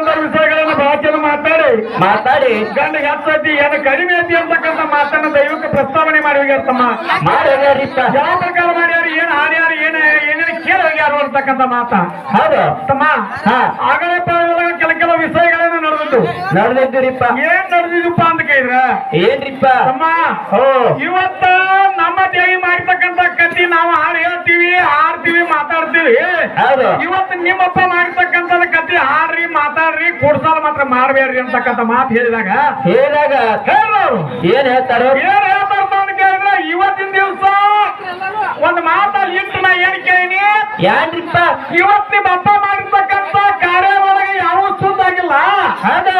ಅಂತಕ್ಕಂಥ ವಿಷಯಗಳನ್ನು ಭಾಷೆನ ಮಾತಾಡಿ. ಮಾತಾಡಿ. ಗಂಡ ಹೆಚ್ಚಿ ಏನು ಕಡಿಮೆ ಐತಿ ಅಂತಕ್ಕಂಥ ಮಾತನ್ನ ದೈವಕ್ಕೆ ಪ್ರಸ್ತಾವನೆ ಮಾಡಿ ಹೋಗ್ಯಾರ ತಮ್ಮ ಮಾಡ್ಯಾರಿಪ್ಪ ಯಾವ ಪ್ರಕಾರ ಮಾಡ್ಯಾರ ಏನ್ ಹಾಡ್ಯಾರ ಏನ ಏನೇನು ಕೇಳಿ ಹೋಗ್ಯಾರು ಅಂತಕ್ಕಂಥ ಮಾತ. ಹೌದು. ತಮ್ಮ ಆಗಲೇ ಕೆಲ ಕೆಲ ಕೆಲವು ವಿಷಯಗಳನ್ನು ನಡೆದಿದ್ದು. ನಡೆದಿದ್ದೀರಿಪ್ಪ. ಏನ್ ನಡೆದಿದ್ದಪ್ಪ ಏನ್ರಿಪ್ಪ? ಅಮ್ಮ ಇವತ್ತ ನಮ್ಮ ದೇವಿ ಮಾಡಿರ್ತಕ್ಕಂತ ಕತಿ ನಾವು ಹಾಡು ಹೇಳ್ತೀವಿ ಹಾಡ್ತೀವಿ ಮಾತಾಡ್ತೀವಿ. ಹೌದು. ಇವತ್ತು ನಿಮ್ಮಪ್ಪ ಮಾಡ್ತಕ್ಕಂಥದ ಕತಿ ಹಾಡ್ರಿ ಮಾತಾಡ್ರಿ ಕೂಡ್ಸಾಲ ಮಾತ್ರ ಮಾಡ್ಬೇಡ್ರಿ ಅಂತಕ್ಕಂಥ ಮಾತು ಹೇಳಿದಾಗ ಹೇಳಿದಾಗ ಹೇಳ್ರವ್ರು ಏನ್ ಹೇಳ್ತಾರ? ಏನ್ ಹೇಳ್ತಾರ ಅಂತ ಕೇಳಿದ್ರೆ ಇವತ್ತಿನ ದಿವಸ ಒಂದ್ ಮಾತಲ್ಲಿ ಇಟ್ಟು ನಾ ಏನ್ ಕೇಳಿನಿ? ಯಾರಿಪ್ಪ ಇವತ್ತು ನಿಮ್ಮ ಅಪ್ಪ ಮಾಡಿರ್ತಕ್ಕಂಥ ಕಾರ್ಯ ಒಳಗೆ ಯಾವ ಸುದ್ದಾಗಿಲ್ಲ ಹೌದು?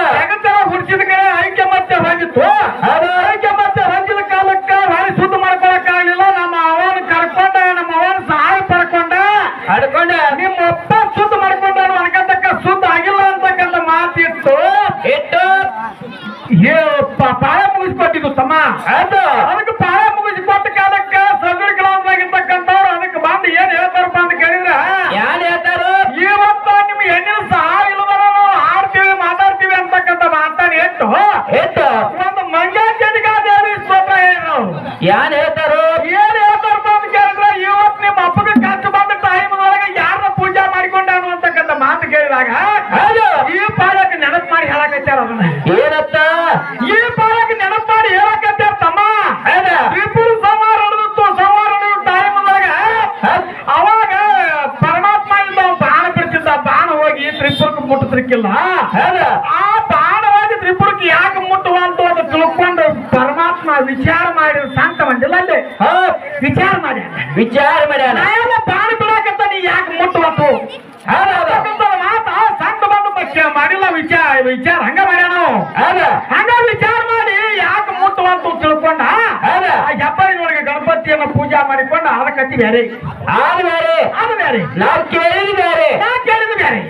ಹೌದು ಆ ಬಾಣವಾಗಿ ತ್ರಿಪುರಕ್ಕೆ ಯಾಕೆ ಮುಟ್ಟುವಂತ ಅಂತ ತಿಳ್ಕೊಂಡು ಪರಮಾತ್ಮ ವಿಚಾರ ಮಾಡಿ ಶಾಂತ ಬಂದಿಲ್ಲ ಅಲ್ಲಿ. ವಿಚಾರ ಮಾಡಿ. ವಿಚಾರ ಮಾಡಿ ಬಾಣ ಬಿಡಾಕತ್ತ ನೀ ಯಾಕೆ ಮುಟ್ಟುವಂತು ಮಾತ ಬಂದು ಪಕ್ಷ ಮಾಡಿಲ್ಲ ವಿಚಾರ ವಿಚಾರ ಹಂಗ ಮಾಡ್ಯಾನ ಹಂಗ ವಿಚಾರ ಮಾಡಿ ಯಾಕೆ ಮುಟ್ಟುವಂತ ತಿಳ್ಕೊಂಡ? ಹೌದು ಆ ಹೆಬ್ಬರಿನೊಳಗೆ ಗಣಪತಿಯನ್ನ ಪೂಜಾ ಮಾಡಿಕೊಂಡು ಆದ ಬೇರೆ. ಆದ್ ಬೇರೆ. ಅದು ಬೇರೆ. ನಾವ್ ನಾ ಕೇಳಿದ ಬೇರೆ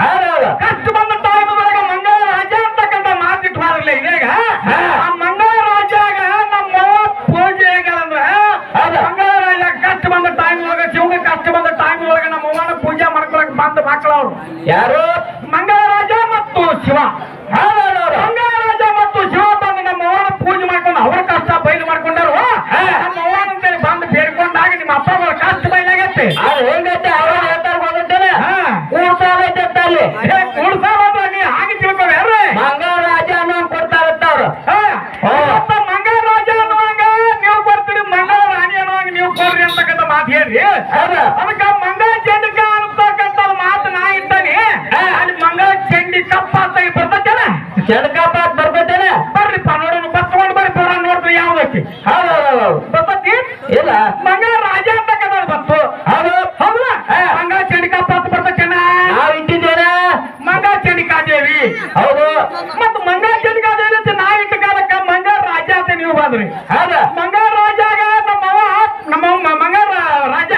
ಹೌದೌದು ಕಷ್ಟ ಬಂದ ಟೈಮ್ ಒಳಗ ಮಂಗಳ ರಾಜ ಅಂತಕ್ಕಂಥ ಮಾತಿಟ್ಟು ಹೋದ್ರಲ್ಲ ಇದೀಗ ಹಾ. ಆ ಮಂಗಳ ರಾಜಾಗ ನಮ್ಮ ಅವ್ವ ಪೂಜೆ ಹೇಗಂದ್ರ ಹೌದು. ಮಂಗಳ ರಾಜ ಕಷ್ಟ ಬಂದ ಟೈಮ್ ಒಳಗ ಶಿವಗೆ ಕಷ್ಟ ಬಂದ ಟೈಮ್ ಒಳಗ ನಮ್ಮ ಅವ್ವನ ಪೂಜೆ ಮಾಡ್ಕೊಳಕ್ ಬಂದ ಮಕ್ಕಳು ಅವ್ರು ಯಾರು ಮಂಗಳ ರಾಜ ಮತ್ತು ಶಿವ ಹೌದೌದು ಮಂಗಳ ರಾಜ ಮತ್ತು ಶಿವ ಬಂದು ನಮ್ಮ ಅವ್ವನ ಪೂಜೆ ಮಾಡ್ಕೊಂಡು ಅವ್ರ ಕಷ್ಟ ಬಯಲು ಮಾಡ್ಕೊಂಡಾರು ಹಾ. ನಮ್ಮ ಅವ್ವನಂತೇಳಿ ಬಂದು ಬೇಡ್ಕೊಂಡಾಗ ನಿಮ್ಮ ಅಪ್ಪ ಅವರ ಕಷ್ಟ ಬಯಲಾಗತ್ತೆ ಅದು ಹೆಂಗೈತೆ ಅವ್ರ ಹೇಳ್ತಾರ ಬಂದಿದ್ದೇನೆ ಹಾ ಕೂಡ್ಸಾಲೈತೆ ಅಲ್ಲಿ ಏ, ಉಳ್ಸಾವಲ್ಲ ನೀ ಹಾಗೆ ತಿಳ್ಕೊಬ್ಯಾರ್ರಿ ಮಂಗಳ ರಾಜ ಅನ್ನೋ ಕೊಡ್ತಾರತ್ತ ಅವ್ರು ಹಾ, ಹಾ. ಇವತ್ತ ಮಂಗಳ ರಾಜ ಅನ್ನುವಂಗ ನೀವು ಕೊಡ್ತೀರಿ ಮಂಗಳ ರಾಣಿ ಅನ್ನುವಂಗ ನೀವು ಕೊಡ್ರಿ ಅಂತಕ್ಕಂಥ ಮಾತು ಹೇಳ್ರಿ ಅದಕ್ಕ ಮಂಗಳ ಚಂಡಿಕ ಅಂತ ಮಾತು ನಾ ಇದ್ದಾನೆ. ಅಲ್ಲಿ ಮಂಗಳ ಚಂಡಿ ಕಪ್ಪ ಅಂತ ಬರ್ತೇನೆ ಚಡ್ಕಾಪಾತ್ ಬರ್ತೈತೇನೆ ಬರ್ರಿಪ್ಪ ನೋಡೋಣ ಬಸ್ಕೊಂಡು ಬರ್ರಿ ಪುರ ನೋಡ್ರಿ ಯಾವ್ದಕ್ಕೆ ಬರ್ತತಿ? ಇಲ್ಲ. ಮಂಗಳ ರಾಜ ಅಂತಕ್ಕಂಥ ಬಂತು. ಹೌದು. ಹೌದಾ? ಹಾ. ಮಂಗಳ ಚಂಡಿಕಪ್ಪ ಅಂತ ಬರ್ತೇನ ನಾವ್ ಇಟ್ಟಿದ್ದೇನೆ. ಮಂಗಳ ಚಂಡಿಕಾದೇವಿ. ಹೌದು ಮತ್ತು ಮಂಗಳ ಚಂಡಿಕಾದೇವಿ ಅಂತ ನಾ ಇಟ್ಟ ಕಾಲಕ್ಕ ಮಂಗಳ ರಾಜ ಅಂತ ನೀವು ಬಂದ್ರಿ ಹೌದು ಮಂಗಳ ರಾಜಾಗ ನಮ್ಮವ ನಮ್ಮ ಮ- ಮಂಗಳ ರಾಜ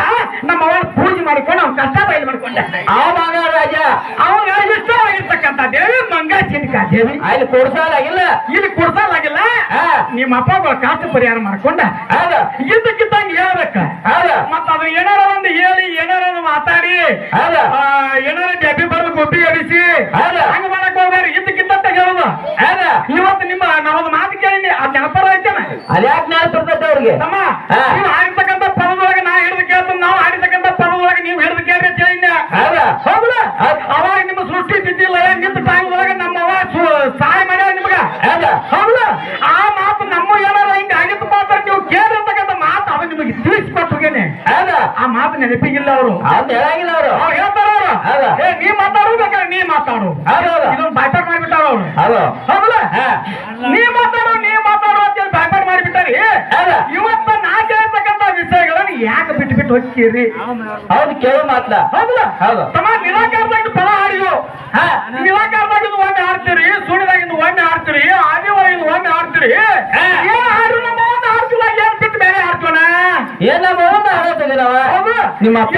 ನಮ್ಮವ ಪೂಜೆ ಮಾಡಿಕೊಂಡು ಅವ್ನ ಕಷ್ಟ ಬಯಲು ಮಾಡ್ಕೊಂಡ ಅವ ಮಂಗಳ ರಾಜ ಅವಾಗ ಇಷ್ಟವಾಗಿರ್ತಕ್ಕಂಥ ದೇವಿ ಮಂಗಳ ದೇವಿ ಅಲ್ಲಿ ಕೊಡ್ಸಾಲಾಗಿಲ್ಲ ಇಲ್ಲಿ ಕೊಡ್ಸಲಾಗಿಲ್ಲ ನಿಮ್ಮ ಅಪ್ಪ ಕಾಸು ಪರಿಹಾರ ಮಾಡ್ಕೊಂಡ. ಹೌದು. ಇದ್ದಕ್ಕಿದ್ದಂಗೆ ಹೇಳ್ಬೇಕ. ಅದ ಮತ್ತ ಅದು ಏನಾರ ಒಂದು ಹೇಳಿ ಏನಾರ ಒಂದು ಮಾತಾಡಿ. ಅದ ಏನಾರ ಡಬ್ಬಿ ಬರ್ದು ಗುಬ್ಬಿ ಎಡಿಸಿ ಅದ ಹಂಗ ಮಾಡಕ್ ಹೋಗ್ಬೇಡ್ರಿ. ಇದ್ದಕ್ಕಿದ್ದಂತ ಹೇಳುದು. ಹೌದು. ಇವತ್ತು ನಿಮ್ಮ ನಾವೊಂದು ಮಾತು ಕೇಳಿ ಆ ನೆನಪರ ಐತೇನ? ಅದ್ಯಾಕೆ ನೆನಪಿರ್ತೈತೆ ಅವ್ರಿಗೆ? ತಮ್ಮ ಹಾ. ನೀವು ಆಡಿರ್ತಕ್ಕಂಥ ಪದದೊಳಗೆ ನಾ ಹಿಡಿದು ಕೇಳ್ತೀನಿ ನಾವು ಆಡಿರ್ತಕ್ಕಂಥ ಪದದೊಳಗೆ ನೀವು ಹಿಡಿದು ಕೇಳ್ರಿ ಅಂತ ಹೇಳಿದ್ದೆ ಹೌದು ಹೌದಲ್ಲ ಹೌದು. ಅವಾಗ ನಿಮ್ಮ ಸೃಷ್ಟಿ ತಿದ್ದಿಲ್ಲ ನಿಂತ ಟೈಮ್ ಒಳಗೆ ನಮ್ಮ ಅವ್ವ ಸು- ಸಹಾಯ ಮಾಡ್ಯಾರ ನಿಮ್ಗ ಹೌದು ಹೌದಲ್ಲ ಆ ಮಾತು ನಮ್ಮ ಏನಾರ ಹಿಂಗ ಆಗಿತ್ತು ಮಾತ್ರ ನೀವು ಕೇಳಿರ್ತಕ್ಕಂಥ ಮಾತು ಅದು ನಿಮಗೆ ತಿಳಿಸ್ಕೊಟ್ಟು ಹೋಗೇನೆ ಹೌದು ಆ ಮಾತು ನೆನಪಿಗಿಲ್ಲ ಅವರು. ಅವ್ನ್ ಹೇಳಂಗಿಲ್ಲ ಅವರು. ಅವ್ರು ಹೇಳ್ತಾರ ಅವರು. ಏ ನೀ ಮಾತಾಡು ಬೇಕಾದ್ರೆ ನೀ ಮಾತಾಡು. ಹೌದೌದು ಇದೊಂದು ಬಾಯ್ಪಾಟ್ ಮಾಡಿಬಿಟ್ಟಾರ ಅವರು. ಹೌದು. ಹೌದಲ್ಲ. ನೀ ಮಾತಾಡು ನೀ ಮಾತಾಡು ಅಂತೇಳಿ ಬಾಯ್ಪಾಟ್ ಮಾಡಿಬಿಟ್ಟಾರಿ. ಇವತ್ತ ನಾ ಕೇಳ್ತಕ್ಕಂತ ವಿಷಯಗಳನ್ನು ಯಾಕೆ ಬಿಟ್ಟು ಬಿಟ್ಟು ಹೋಗ್ತೀರಿ? ಹೌದು ಕೇಳೋ ಮಾತ್ಲ. ಹೌದಲ್ಲ? ಹೌದು. ತಮ್ಮ ನಿರಾಕಾರದಾಗ ಪದ ಆಡಿದ್ರು ಹಾ. ನಿರಾಕಾರದಾಗ ಒಮ್ಮೆ ಆಡ್ತೀರಿ ಸುಳಿದಾಗಿಂದ ಒಮ್ಮೆ ಆಡ್ತೀರಿ ಆದಿವರೆಗಿಂದ ಒಮ್ಮೆ ಆಡ್ತೀರಿ ಹಾ. ಏನ್ ಆಡ್ರು ನಮ್ಮ ಒಂದು ಆಡ್ತಿಲ್ಲ ಏನ್ ಬಿಟ್ಟು ಬೇರೆ ಆಡ್ತೀವನ ಏನ ಒಂದು ಹಾಡೋತಿದ್ದೀರವ ಹೌದು ನಿಮ್ಮ ಅಪ್ಪ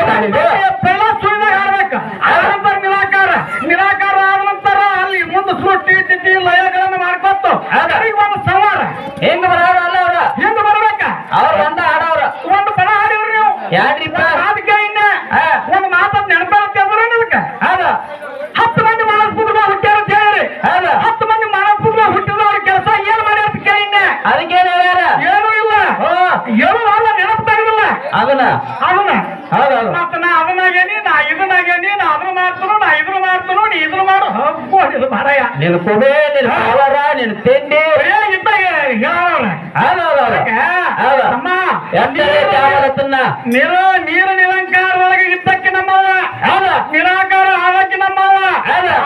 ಪೈಲ ಸುಳಿದಾಗ ಆಡ್ಬೇಕ ಆನಂತರ ನಿರಾಕಾರ. ನಿರಾಕಾರ ಆದ ನಂತರ ಅಲ್ಲಿ ಮುಂದೆ ಸೃಷ್ಟಿ ತಿಟ್ಟಿ ಲಯಗಳನ್ನು ಮಾಡ್ಕೊತ. ಅದರಿಗೆ ಒಂದು ಸಂವಾರ. ಹೆಂಗ್ ಬರೋರು ಅಲ್ಲ ಅವ್ರ. ಹಿಂದ ಬರ್ಬೇಕ? ಅವ್ರ ಬಂದ ಹಾಡವ್ರ ಒಂದು ಪದ ಹಾಡಿವ್ರಿ ನೀವು ಅದಕ್ಕೆ ಇನ್ನ ಹಾ. ಒಂದು ಮಾತದ್ ನೆನಪರುತ್ತೆ ಅಂದ್ರೆ ಅದಕ್ಕೆ ಹೌದು ಹತ್ತು ಮಂದಿ ಮಾಡಿಸ್ಬಿಟ್ಟು ಹುಟ್ಟ್ಯಾರ ಅಂತ ಅದನ್ನ ಅದನ್ನ ಹೌದೌದು ಮತ್ತ ನಾ ಅದನ್ನಾಗೇನಿ ನಾ ಇದನ್ನಾಗೇನಿ ನಾ ಅದನ್ನ ಮಾಡ್ತನು ನಾ ಇದ್ರ ಮಾಡ್ತನು ನೀ ಇದ್ರ ಮಾಡು ಹಬ್ಬ ಇದು ಮಾರಾಯ ನಿನ್ ಕುಬೆ ನಿನ್ ಪವರ ನಿನ್ ತಿಂಡಿ. ನೀರು ನೀರು ನಿರಂಕಾರ ಒಳಗೆ ಇದ್ದಕ್ಕೆ ನಮ್ಮವ ನಿರಾಕಾರ ಆದಕ್ಕೆ ನಮ್ಮವ.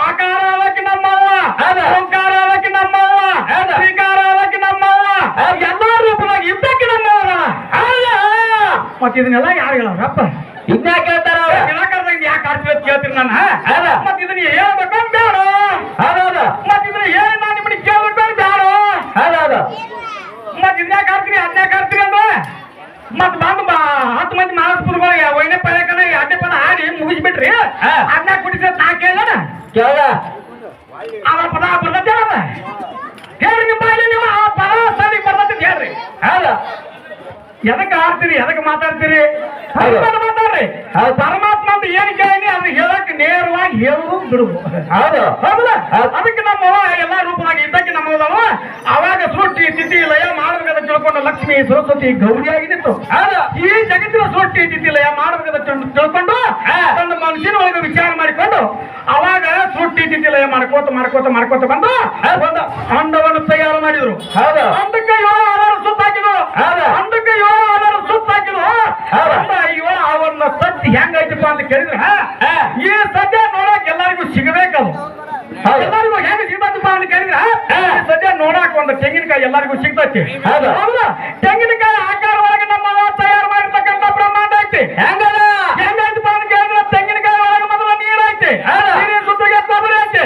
ಆಕಾರ ಆದಕ್ಕೆ ನಮ್ಮವ ಅಲಂಕಾರ ಓಂಕಾರ ಆದಕ್ಕೆ ನಮ್ಮವ. ಶ್ರೀಕಾರ ಆದಕ್ಕೆ ನಮ್ಮವ ಎಲ್ಲ ರೂಪದಾಗ ಇದ್ದಕ್ಕೆ ಅಲ್ಲ ಮತ್ತೆ ಇದನ್ನೆಲ್ಲ ಯಾರು ಹೇಳವ್ರಪ್ಪ ಇನ್ನ ಕೇಳ್ತಾರ ಅವ್ರ. ನಿರಾಕಾರದಾಗ ಯಾಕೆ ಆಡ್ತೀವಿ ಕೇಳ್ತೀನಿ ನಾನು. ಮತ್ತೆ ಇದನ್ನ ಹೇಳ್ಬೇಕು ಬೇಡ ಹೌದೌದು ಮತ್ ಇದ್ಯಾಕ ಆಡ್ತೀರಿ ಅದ್ಯಾಕ ಅಂದ ಅಂದ್ರೆ ಮತ್ ಬಂದ್ ಹತ್ತು ಮಂದಿ ಮಾನಸ ಪುರುಗಳು ವೈನೆ ಪಯಕನ ಅಡ್ಡೆ ಪದ ಹಾಡಿ ಮುಗಿಸ್ಬಿಟ್ರಿ. ಹಾ. ಅದ್ಯಾಕ ಕುಡಿಸ ನಾ ಕೇಳೋಣ ಕೇಳ ಅವರ ಪದ ಬರ್ತೈತೆ ಅದ ಹೇಳ್ರಿ ನಿಮ್ಮ ಬಾಯಲ್ಲಿ ನೀವು ಆ ಪದ ಸರಿ ಬರ್ತೈತಿ ಹೇಳ್ರಿ. ಹಾ ಎದಕ್ಕೆ ಆಡ್ತೀರಿ ಎದಕ್ಕೆ ಮಾತಾಡ್ತೀರಿ? ಹೌದು. ಪರಮಾತ್ಮ ಮಾತಾಡ್ರಿ. ಹೌದು. ಪರಮಾತ್ಮ ಅಂತ ಏನ್ ಕೇಳಿ ನೇರವಾಗಿ ಹೇಳುದು ಬಿಡುದು ಹೌದು. ಹೌದಲ್ಲ? ಹೌದು. ಅದಕ್ಕೆ ನಮ್ಮವ ಎಲ್ಲಾ ರೂಪವಾಗಿ ಇದ್ದಕ್ಕೆ ನಮ್ಮದವ ಅವಾಗ ಸೃಷ್ಟಿ ತಿಥಿ ಲಯ ಮಾರ್ಗದ ತಿಳ್ಕೊಂಡು ಲಕ್ಷ್ಮಿ ಸರಸ್ವತಿ ಗೌರಿಯಾಗಿ ನಿಂತು. ಈ ಜಗತ್ತಿನ ಸೃಷ್ಟಿ ತಿಥಿ ಲಯ ಮಾರ್ಗದ ತಿಳ್- ತಿಳ್ಕೊಂಡು. ತನ್ನ ಮನುಷ್ಯನ ಒಳಗೆ ವಿಚಾರ ಮಾಡಿಕೊಂಡು ಅವಾಗ ಸೃಷ್ಟಿ ತಿಥಿ ಲಯ ಮಾಡ್ಕೋತ ಮಾಡ್ಕೋತ ಮಾಡ್ಕೋತ ಬಂದು ಒಂದು ಅಂಡವನ್ನು ತಯಾರು ಮಾಡಿದ್ರು. ಅಂಡಕ್ಕೆ ಏಳು ಆಧಾರ ಸುತ್ತ ಹಾಕಿದ್ರು. ಅಂಡಕ್ಕೆ ಏಳು ಆಧಾರ ಸುತ್ತ ಹಾಕಿದ್ರು ಅಯ್ಯೋ ಅವನ್ನ ಸತ್ತಿ ಹೆಂಗೈತಪ್ಪ ಅಂತ ಕೇಳಿದ್ರೆ ಹಾ. ಈ ಸದ್ಯ ನೋಡಕ್ ಎಲ್ಲರಿಗೂ ಸಿಗಬೇಕದು ಹೌದು. ಎಲ್ಲರಿಗೂ ಹೆಂಗ ಸಿಗ್ತದಪ್ಪ ಅಂತ ಕೇಳಿದ್ರೆ ಹಾ. ಈ ಸದ್ಯ ನೋಡಕ್ ಒಂದು ತೆಂಗಿನಕಾಯಿ ಎಲ್ಲರಿಗೂ ಸಿಗ್ತೈತಿ. ಹೌದು. ತೆಂಗಿನಕಾಯಿ ಆಕಾರ ಒಳಗೆ ನಮ್ಮ ತಯಾರು ಮಾಡಿರ್ತಕ್ಕಂಥ ಬ್ರಹ್ಮಾಂಡ ಐತಿ. ಅಂತ ಕೇಳಿದ್ರೆ ತೆಂಗಿನಕಾಯಿ ಒಳಗೆ ಮೊದಲ ನೀರ್ ಐತಿ. ನೀರಿನ ಸುತ್ತಿಗೆ ಕೊಬ್ಬರಿ ಐತಿ.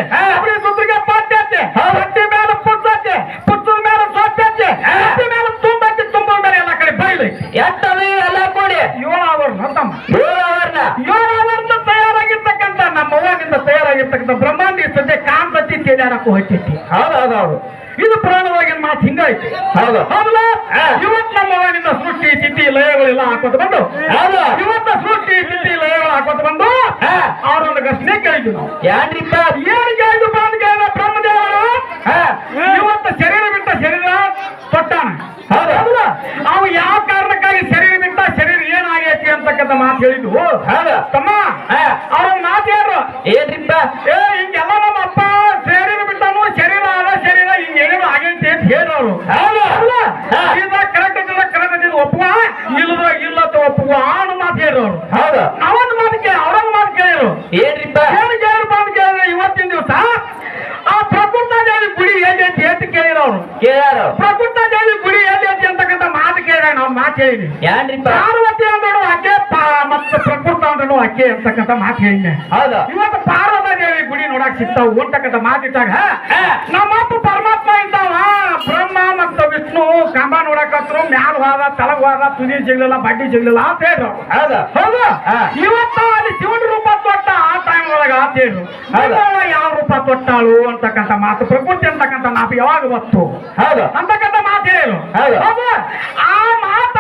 ಸುತ್ತಿಗೆ ಪಟ್ಟಿ ಐತಿ. ಮೇಲೆ ಪುಟ್ಟ ಐತಿ. ಪುಟ್ಟದ ಮೇಲೆ ಸೊಪ್ಪು ಐತಿ. ಮೇಲೆ ತುಂಬ ಐತಿ ತುಂಬ ಮೇಲೆ ಎಲ್ಲ ಕಡೆ ಐತಿ. ಎಷ್ಟದು ಎಲ್ಲ ಕೂಡಿ. ಏಳು ಅವರ್ ಏಳು ಅವರ್ನ ತಯಾರಾಗಿರ್ತಕ್ಕಂಥ ನಮ್ಮ ಅವ್ವನಿಂದ ತಯಾರಾಗಿರ್ತಕ್ಕಂಥ ಬ್ರಹ್ಮಾಂಡ ಸದ್ಯ ಕಾಂತತಿ ತೇಜಾಡಕ್ಕೂ ಹೋಗ್ತೈತಿ. ಹೌದು ಹೌದು ಹೌದು ಇದು ಪುರಾಣವಾಗಿನ ಮಾತು ಹಿಂಗಾಯ್ತು ಹೌದು. ಹೌದಲ್ಲ ಹಾ. ಇವತ್ತು ನಮ್ಮ ಅವ್ವನಿಂದ ಸೃಷ್ಟಿ ತಿಥಿ ಲಯಗಳೆಲ್ಲ ಹಾಕೋತ ಬಂದು. ಹೌದು. ಇವತ್ತ ಸೃಷ್ಟಿ ತಿಥಿ ಲಯಗಳು ಹಾಕೋತ ಬಂದು ಅವರೊಂದು ಘರ್ಷಣೆ ಕೇಳಿದ್ವಿ ನಾವು. ಯಾನ್ರಿಪ್ಪ ಏನು ಕೇಳಿದ್ವಿ ಅಂತ ಕೇಳಿದ ಬ್ರಹ್ಮದೇವರು? ಹಾ. ಇವತ್ತು ಶರೀರ ಬಿಟ್ಟ ಶರೀರ ತೊಟ್ಟಾನ ಹೌದು. ಹೌದಲ್ಲ ಅವು ಯಾವ ಕಾರಣಕ್ಕಾಗಿ ಶರೀರ ಬಿಟ್ಟ ಶರೀರ ಏನಾಗೈತಿ ಅಂತಕ್ಕಂಥ ಮಾತು ಹೇಳಿದ್ವು. ಹೌದು. ತಮ್ಮ. ಅವ್ರ ಮಾತು ಯಾರು ಏನ್ರಿಪ್ಪ? ಏ ಹಿಂಗೆಲ್ಲ ನಮ್ಮ ಅಪ್ಪ ಶರೀರ ಬಿಟ್ಟನು ಶರೀರ ಆದ ಶರೀರ ಹಿಂಗ ಏನೇನು ಆಗೈತಿ ಅಂತ ಹೇಳೋರು ಹೌದು. ಹಾ. ಇದ ಕರೆಕ್ಟ್ ಇದ್ದ ಕರೆಕ್ಟ್ ಇದ್ದ ಒಪ್ಪುವ? ಇಲ್ಲದ ಇಲ್ಲ ಅಂತ ಒಪ್ಪುವ? ಅನ್ನೋ ಮಾತು ಹೇಳೋರು ಹೌದು. ಅವನ್ ಮಾತು ಕೇಳಿ ಅವ್ರನ್ನ ಮಾತು ಕೇಳಿರು. ಏನ್ರಿಪ್ಪ ಏನು ಕೇಳಿರಪ್ಪ ಅಂತ ಕೇಳಿದ್ರೆ ಇವತ್ತಿನ ದಿವಸ ಆ ಪ್ರಕೃತ ದೇವಿ ಗುಡಿ ಎಲ್ಲೈತಿ ಅಂತ ಕೇಳಿರೋರು ಕೇಳ್ಯಾರು ಪ್ರಕೃತ ದೇವಿ ಗುಡಿ ಎಲ್ಲೈತಿ ಅಂತಕ್ಕಂಥ ಮಾತು ಕೇಳಿದಾಗ ನಾವು ಮಾತು ಹೇಳಿದ್ವಿ ಯಾನ್ರಿಪ್ಪ ಪಾರ್ವತಿ ಅಂದ್ರೂ ಅಕ್ಕೆ ಮತ್ತೆ ಪ್ರಕೃತ ಅಂದ್ರೂ ಅಕ್ಕೆ ಅಂತಕ್ಕಂಥ ಮಾತು ಹೇಳಿದ್ದೆ ಹೌದ. ಇವತ್ತು ಪಾರ್ವತ ದೇವಿ ಗುಡಿ ನೋಡಕ್ ಸಿಗ್ತಾವ ಅಂತಕ್ಕಂಥ ಮಾತಿಟ್ಟಾಗ ನಮ್ಮ ನಮ್ಮಪ್ಪ ಪರಮಾತ್ಮ ಇದ್ದಾವ ಬ್ರಹ್ಮ ಮತ್ತು ವಿಷ್ಣು ಕಂಬ ನೋಡಕತ್ರು ಮ್ಯಾಲ ಹೋದ ತಲಗ ಹೋದ ತುದಿ ಸಿಗ್ಲಿಲ್ಲ ಬಡ್ಡಿ ಸಿಗ್ಲಿಲ್ಲ ಅಂತ ಹೇಳ್ರು ಹೌದು. ಇವತ್ತು ಅಲ್ಲಿ ಶಿವನ ರೂಪ ತೊಟ್ಟ ಆ ಟೈಮ್ ಒಳಗ ಅಂತ ಹೇಳ್ರು. ಯಾವ ರೂಪ ತೊಟ್ಟಾಳು ಅಂತಕ್ಕಂಥ ಮಾತು ಪ್ರಕೃತಿ ಅಂತಕ್ಕಂಥ ಮಾತು ಯಾವಾಗ ಬತ್ತು ಹೌದು? ಅಂತಕ್ಕಂಥ ಮಾತು ಹೇಳು. ಹೌದು. ಆ ಮಾತ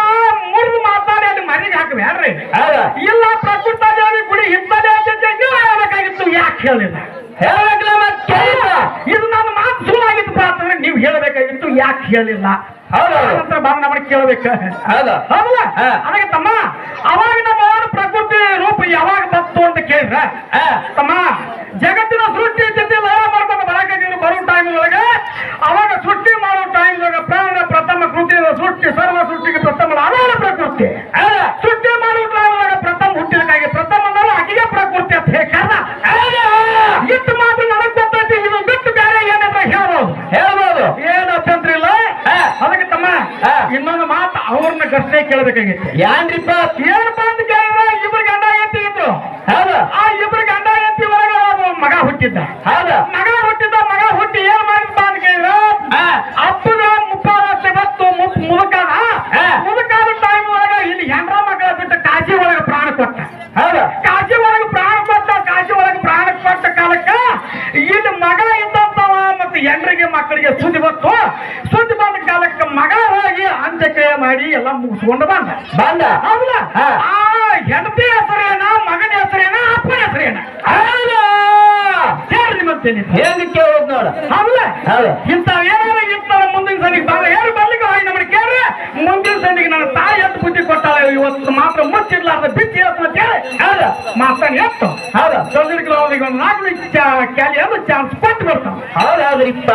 ಮೂರು ಮಾತಾಡಿ ಅಲ್ಲಿ ಮನೆಗೆ ಹಾಕಬೇಡ್ರಿ ಹೌದು? ಇಲ್ಲ ಪ್ರಕೃತ ದೇವಿ ಗುಡಿ ಹಿತ್ತಲೆ ಅಂತ ನೀವು ಹೇಳಬೇಕಾಗಿತ್ತು ಯಾಕೆ ಹೇಳಿಲ್ಲ ಹೇಳ್ಬೇಕಲ್ಲ ಮತ್ತೆ ಕೇಳಿಲ್ಲ ಇದು ನನ್ನ ಮಾತು ಸುಳ್ಳಾಗಿತ್ತು ಅಂತಂದ್ರೆ ನೀವು ಹೇಳಬೇಕಾಗಿತ್ತು ಯಾಕೆ ಹೇಳಿಲ್ಲ. ನಂತರ ಬಂದು ನಮಗೆ ಕೇಳಬೇಕ ಹೌದು ಹೌದಲ್ಲ. ಅದಕ್ಕೆ ತಮ್ಮ ಅವಾಗ ನಮ್ಮ ಪ್ರಕೃತಿ ರೂಪ ಯಾವಾಗ ಬತ್ತು ಅಂತ ಕೇಳಿದ್ರ. ತಮ್ಮ ಜಗತ್ತಿನ ಸೃಷ್ಟಿ ಜೊತೆ ಲಯ ಮಾಡ್ಕೊಂಡು ಬರಕಾಗಿದ್ರು ಬರೋ ಟೈಮ್ ಒಳಗೆ ಅವಾಗ ಸೃಷ್ಟಿ ಮಾಡೋ ಟೈಮ್ ಒಳಗೆ ಪ್ರಾಣ ಪ್ರಥಮ ಕೃತಿ ಸೃಷ್ಟಿ ಸರ್ವ ಸೃಷ್ಟಿಗೆ ಪ್ರಥಮ ಅವನ ಪ್ರಕೃತಿ ಹೌದು ಸೃಷ್ಟಿ ಮಾಡೋ ಟೈಮ್ ಒಳಗೆ ಪ್ರಥಮ ಹುಟ್ಟಿದಕ್ಕಾಗಿ ಪ್ರಥಮ ಅಂದ್ರೆ ಆಕೆಗೆ ಪ್ರಕೃತಿ ಅಂತ ಹೇಳಿ ಕಾರಣ ಇಷ್ಟು ಮಾತ್ರ ನನಗೆ ಗೊತ್ತೈತಿ ಇದು ಬಿಟ್ಟು ಬೇರೆ ಏನಾದ್ರೆ ಹೇಳ್ಬೋದು ಹೇಳ್ಬೋದು ಏನು ಅಭ್ಯಂತರ ಇಲ್ಲ ಹಾ. ಅದಕ್ಕೆ ತಮ್ಮ ಹಾ. ಇನ್ನೊಂದು ಮಾತು ಅವ್ರನ್ನ ಪ್ರಶ್ನೆ ಕೇಳಬೇಕಾಗಿತ್ತು ಯಾನ್ರಿಪ್ಪ ಏನಪ್ಪ ಅಂತ ಕೇಳಿದ್ರೆ ಇಬ್ರು ಗಂಡ ಎತ್ತಿ ಇದ್ರು. ಹೌದು. ಆ ಇಬ್ರು ಗಂಡ ಎತ್ತಿ ಒಳಗ ಮಗ ಹುಟ್ಟಿದ್ದ. ಹೌದು. ಮಗ ಹುಟ್ಟಿ ಏನ್ ಮಾಡಿದ್ದ ಅಂತ ಕೇಳಿದ್ರೆ ಹಾ. ಅಪ್ಪಗ ಮುಪ್ಪಾವಸ್ಥೆ ಬತ್ತು ಮುಪ್ ಮುದುಕಾದ ಹಾ. ಮುದುಕಾದ ಟೈಮ್ ಒಳಗ ಇಲ್ಲಿ ಹೆಂಡ್ರ ಮಕ್ಕಳ ಬಿಟ್ಟು ಕಾಶಿ ಒಳಗೆ ಪ್ರಾಣ ಕೊಟ್ಟ ಹೌದು ಕಾಶಿ ಒಳಗೆ ಪ್ರಾಣ ಕೊಟ್ಟ ಕಾಶಿ ಒಳಗೆ ಪ್ರಾಣ ಕೊಟ್ಟ ಕಾಲಕ್ಕ ಇಲ್ಲಿ ಮಗ ಇದ್ದಂತವ ಮತ್ತೆ ಹೆಂಡ್ರಿಗೆ ಮಕ್ಕಳಿಗೆ ಸುದ್ದಿ ಬತ್ತು ಸುದ್ದಿ ಬಂದ ಕಾಲಕ್ಕೆ ಮಗ ಹೋಗಿ ಅಂತ್ಯಕ್ರಿಯೆ ಮಾಡಿ ಎಲ್ಲ ಮುಗಿಸ್ಕೊಂಡು ಬಂದ? ಬಂದ ಹೌದಲ್ಲ ಆ ಹೆಂಡತಿ ಹೆಸರೇನ ಮಗನ ಹೆಸರೇನ ಅಪ್ಪನ ಹೆಸರೇನ? ಹೌದು. ಹೇಳ್ರಿ ಮತ್ತೆ. ಹೆಂಗ್ ಕೇಳೋದ್ ನೋಡ. ಹೌದಾ? ಹೌದು. ಇಂಥವ್ ಏನಾರ ಇರ್ತಾರ ಮುಂದಿನ ಸನಿಗೆ ಬಾಳ ಯಾರು ಬರ್ಲಿಕ್ಕೆ ಹೋಗಿ ನಮ್ಮನ್ನ ಕೇಳ್ರಿ? ಮುಂದಿನ ಸನಿಗೆ ನನ್ನ ತಾಯಿ ಎತ್ತು ಬುದ್ಧಿ ಕೊಟ್ಟಾಳೆ. ಇವತ್ತು ಮಾತ್ರ ಮುಚ್ಚಿರ್ಲಾರ್ದ ಬಿಚ್ಚಿ ಅಂತ ಹೇಳಿ. ಹೌದ. ಮಾತಾಡಿ ಎತ್ತು. ಹೌದ. ಚಂದ್ರಿಕಲ ಅವ್ರಿಗೆ ಒಂದು ನಾಲ್ಕು ಕ್ಯಾಲಿ ಅದು ಚಾನ್ಸ್ ಕೊಟ್ಟು ಬರ್ತಾನೆ. ಹೌದೌದ್ರಿಪ್ಪ